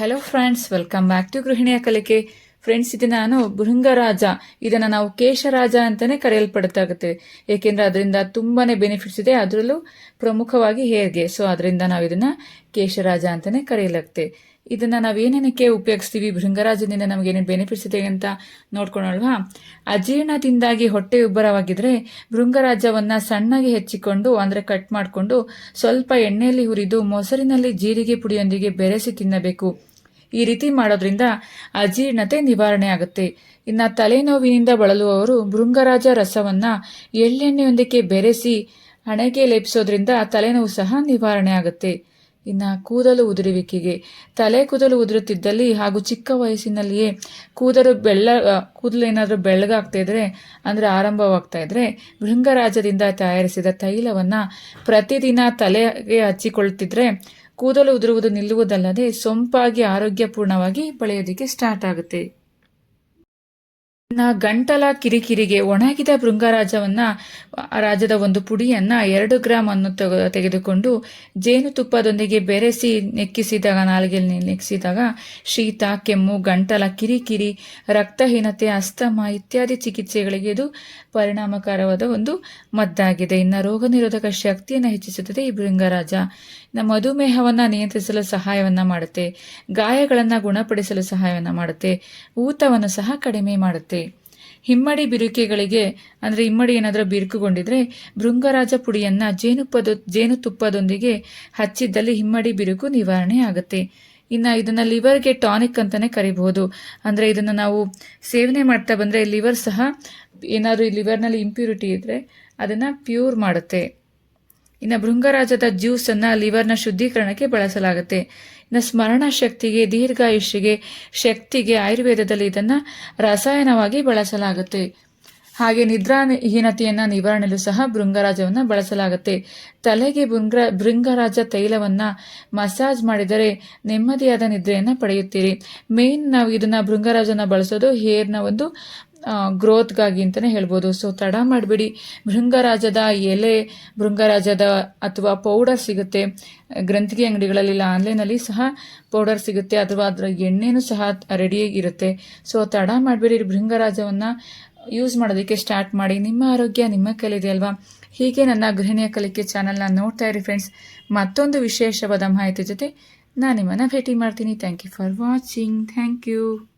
Hello friends welcome back to ಗೃಹಿಣಿಯ ಕಲಿಕೆ friends ಇದು ನಾನು ಭೃಂಗರಾಜ ಇದನ್ನ ನಾವು ಕೇಶರಾಜ ಅಂತಲೇ ಕರೆಯಲ್ಪಡುತ್ತಾಗುತ್ತೆ ಏಕೆಂದರೆ ಅದರಿಂದ ತುಂಬಾನೇ ಬೆನಿಫಿಟ್ಸ್ ಇದೆ. ಅದರಲ್ಲೂ ಪ್ರಮುಖವಾಗಿ ಹೇರ್ಗೆ ಸೊ ಅದರಿಂದ ನಾವು ಇದನ್ನ ಕೇಶರಾಜ ಅಂತಲೇ ಕರೆಯಲಾಗುತ್ತೆ. ಇದನ್ನ ನಾವು ಏನೇನಕ್ಕೆ ಉಪಯೋಗಿಸ್ತೀವಿ? ಭೃಂಗರಾಜದಿಂದ ನಮ್ಗೆ ಏನೇನು ಬೆನಿಫಿಟ್ಸ್ ಇದೆ ಅಂತ ನೋಡ್ಕೊಳಲ್ವಾ? ಅಜೀರ್ಣದಿಂದಾಗಿ ಹೊಟ್ಟೆ ಉಬ್ಬರವಾಗಿದ್ರೆ ಭೃಂಗರಾಜವನ್ನು ಸಣ್ಣಗೆ ಹೆಚ್ಚಿಕೊಂಡು, ಅಂದರೆ ಕಟ್ ಮಾಡಿಕೊಂಡು ಸ್ವಲ್ಪ ಎಣ್ಣೆಯಲ್ಲಿ ಹುರಿದು ಮೊಸರಿನಲ್ಲಿ ಜೀರಿಗೆ ಪುಡಿಯೊಂದಿಗೆ ಬೆರೆಸಿ ತಿನ್ನಬೇಕು. ಈ ರೀತಿ ಮಾಡೋದ್ರಿಂದ ಅಜೀರ್ಣತೆ ನಿವಾರಣೆ ಆಗುತ್ತೆ. ಇನ್ನ ತಲೆನೋವಿನಿಂದ ಬಳಲುವವರು ಭೃಂಗರಾಜ ರಸವನ್ನ ಎಳ್ಳೆಣ್ಣೆಯೊಂದಕ್ಕೆ ಬೆರೆಸಿ ಹಣೆಗೆ ಲೇಪಿಸೋದ್ರಿಂದ ತಲೆನೋವು ಸಹ ನಿವಾರಣೆ ಆಗುತ್ತೆ. ಇನ್ನ ಕೂದಲು ಉದುರುವಿಕೆಗೆ, ತಲೆ ಕೂದಲು ಉದುರುತ್ತಿದ್ದಲ್ಲಿ ಹಾಗೂ ಚಿಕ್ಕ ವಯಸ್ಸಿನಲ್ಲಿಯೇ ಕೂದಲು ಬೆಳ್ಳ ಕೂದಲು ಏನಾದರೂ ಬೆಳ್ಳಗಾಗ್ತಾ ಇದ್ರೆ, ಅಂದ್ರೆ ಆರಂಭವಾಗ್ತಾ ಇದ್ರೆ ಭೃಂಗರಾಜದಿಂದ ತಯಾರಿಸಿದ ತೈಲವನ್ನ ಪ್ರತಿದಿನ ತಲೆಗೆ ಹಚ್ಚಿಕೊಳ್ಳುತ್ತಿದ್ರೆ ಕೂದಲು ಉದುರುವುದು ನಿಲ್ಲುವುದಲ್ಲದೆ ಸೊಂಪಾಗಿ ಆರೋಗ್ಯಪೂರ್ಣವಾಗಿ ಬೆಳೆಯೋದಕ್ಕೆ ಸ್ಟಾರ್ಟ್ ಆಗುತ್ತೆ. ಇನ್ನ ಗಂಟಲ ಕಿರಿಕಿರಿಗೆ ಒಣಗಿದ ಭೃಂಗರಾಜವನ್ನ, ರಾಜದ ಒಂದು ಪುಡಿಯನ್ನ ಎರಡು ಗ್ರಾಮ್ ಅನ್ನು ತೆಗೆ- ತೆಗೆದುಕೊಂಡು ಜೇನುತುಪ್ಪದೊಂದಿಗೆ ಬೆರೆಸಿ ನೆಕ್ಕಿಸಿದಾಗ ನಾಲಿಗೆಯಲ್ಲಿ ನೆಕ್ಕಿಸಿದಾಗ ಶೀತ, ಕೆಮ್ಮು, ಗಂಟಲ ಕಿರಿಕಿರಿ, ರಕ್ತಹೀನತೆ, ಅಸ್ತಮ ಇತ್ಯಾದಿ ಚಿಕಿತ್ಸೆಗಳಿಗೆ ಇದು ಪರಿಣಾಮಕಾರವಾದ ಒಂದು ಮದ್ದಾಗಿದೆ. ಇನ್ನು ರೋಗ ನಿರೋಧಕ ಶಕ್ತಿಯನ್ನು ಹೆಚ್ಚಿಸುತ್ತದೆ ಈ ಭೃಂಗರಾಜ. ಮಧುಮೇಹವನ್ನ ನಿಯಂತ್ರಿಸಲು ಸಹಾಯವನ್ನ ಮಾಡುತ್ತೆ. ಗಾಯಗಳನ್ನು ಗುಣಪಡಿಸಲು ಸಹಾಯವನ್ನ ಮಾಡುತ್ತೆ. ಊತವನ್ನು ಸಹ ಕಡಿಮೆ ಮಾಡುತ್ತೆ. ಹಿಮ್ಮಡಿ ಬಿರುಕೆಗಳಿಗೆ, ಅಂದ್ರೆ ಹಿಮ್ಮಡಿ ಏನಾದರೂ ಬಿರುಕುಗೊಂಡಿದ್ರೆ, ಭೃಂಗರಾಜ ಪುಡಿಯನ್ನ ಜೇನುಪ್ಪದ ಜೇನುತುಪ್ಪದೊಂದಿಗೆ ಹಚ್ಚಿದ್ದಲ್ಲಿ ಹಿಮ್ಮಡಿ ಬಿರುಕು ನಿವಾರಣೆ ಆಗುತ್ತೆ. ಇನ್ನ ಇದನ್ನ ಲಿವರ್ಗೆ ಟಾನಿಕ್ ಅಂತಾನೆ ಕರಿಬಹುದು. ಅಂದ್ರೆ ಇದನ್ನ ನಾವು ಸೇವನೆ ಮಾಡ್ತಾ ಬಂದ್ರೆ ಲಿವರ್ ಸಹ ಏನಾದರೂ ಲಿವರ್ನಲ್ಲಿ ಇಂಪ್ಯೂರಿಟಿ ಇದ್ರೆ ಅದನ್ನ ಪ್ಯೂರ್ ಮಾಡುತ್ತೆ. ಇನ್ನು ಭೃಂಗರಾಜದ ಜ್ಯೂಸ್ ಲಿವರ್ನ ಶುದ್ಧೀಕರಣಕ್ಕೆ ಬಳಸಲಾಗುತ್ತೆ. ಇನ್ನು ಸ್ಮರಣ ಶಕ್ತಿಗೆ, ದೀರ್ಘಾಯುಷ್ಯಗೆ, ಶಕ್ತಿಗೆ ಆಯುರ್ವೇದದಲ್ಲಿ ಇದನ್ನ ರಸಾಯನವಾಗಿ ಬಳಸಲಾಗುತ್ತೆ. ಹಾಗೆ ನಿದ್ರಾಹೀನತೆಯನ್ನು ನಿವಾರಣೆಯಲು ಸಹ ಭೃಂಗರಾಜವನ್ನು ಬಳಸಲಾಗುತ್ತೆ. ತಲೆಗೆ ಭೃಂಗ ಭೃಂಗರಾಜ ತೈಲವನ್ನ ಮಸಾಜ್ ಮಾಡಿದರೆ ನೆಮ್ಮದಿಯಾದ ನಿದ್ರೆಯನ್ನು ಪಡೆಯುತ್ತೀರಿ. ಮೇನ್ ನಾವು ಇದನ್ನ ಭೃಂಗರಾಜನ ಬಳಸೋದು ಹೇರ್ನ ಒಂದು ಗ್ರೋತ್ಗಾಗಿ ಅಂತಲೇ ಹೇಳ್ಬೋದು. ಸೊ ತಡ ಮಾಡಬೇಡಿ. ಭೃಂಗರಾಜದ ಎಲೆ, ಭೃಂಗರಾಜದ ಅಥವಾ ಪೌಡರ್ ಸಿಗುತ್ತೆ. ಗ್ರಂಥಿಗೆ ಅಂಗಡಿಗಳಲ್ಲಿ, ಇಲ್ಲ ಆನ್ಲೈನಲ್ಲಿ ಸಹ ಪೌಡರ್ ಸಿಗುತ್ತೆ. ಅಥವಾ ಅದರ ಎಣ್ಣೆನೂ ಸಹ ರೆಡಿಯಾಗಿರುತ್ತೆ ಸೊ ತಡ ಮಾಡಬೇಡಿ ಭೃಂಗರಾಜವನ್ನು. ಯೂಸ್ ಮಾಡೋದಕ್ಕೆ ಸ್ಟಾರ್ಟ್ ಮಾಡಿ. ನಿಮ್ಮ ಆರೋಗ್ಯ ನಿಮ್ಮ ಕೈಲಿದೆ ಅಲ್ವಾ? ಹೀಗೆ ನನ್ನ ಗೃಹಿಣಿಯ ಕಲಿಕೆ ಚಾನಲ್ನ ನೋಡ್ತಾ ಇರಿ ಫ್ರೆಂಡ್ಸ್ ಮತ್ತೊಂದು ವಿಶೇಷವಾದ ಮಾಹಿತಿ ಜೊತೆ ನಾನು ನಿಮ್ಮನ್ನು ಭೇಟಿ ಮಾಡ್ತೀನಿ. Thank you for watching thank you